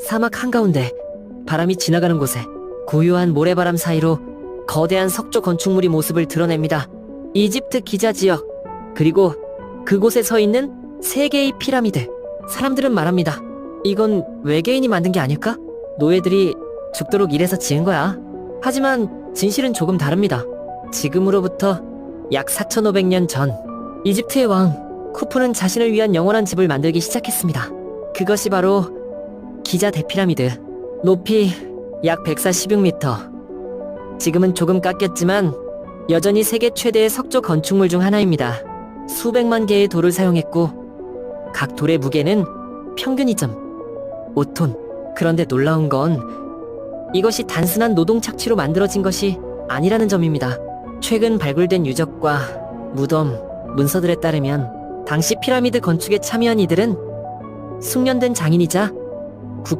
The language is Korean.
사막 한가운데 바람이 지나가는 곳에 고요한 모래바람 사이로 거대한 석조 건축물이 모습을 드러냅니다. 이집트 기자 지역 그리고 그곳에 서 있는 세 개의 피라미드. 사람들은 말합니다. 이건 외계인이 만든 게 아닐까? 노예들이 죽도록 일해서 지은 거야. 하지만 진실은 조금 다릅니다. 지금으로부터 약 4,500년 전 이집트의 왕 쿠푸는 자신을 위한 영원한 집을 만들기 시작했습니다. 그것이 바로 기자 대피라미드. 높이 약 146m. 지금은 조금 깎였지만 여전히 세계 최대의 석조 건축물 중 하나입니다. 수백만 개의 돌을 사용했고 각 돌의 무게는 평균 2.5톤. 그런데 놀라운 건 이것이 단순한 노동 착취로 만들어진 것이 아니라는 점입니다. 최근 발굴된 유적과 무덤, 문서들에 따르면 당시 피라미드 건축에 참여한 이들은 숙련된 장인이자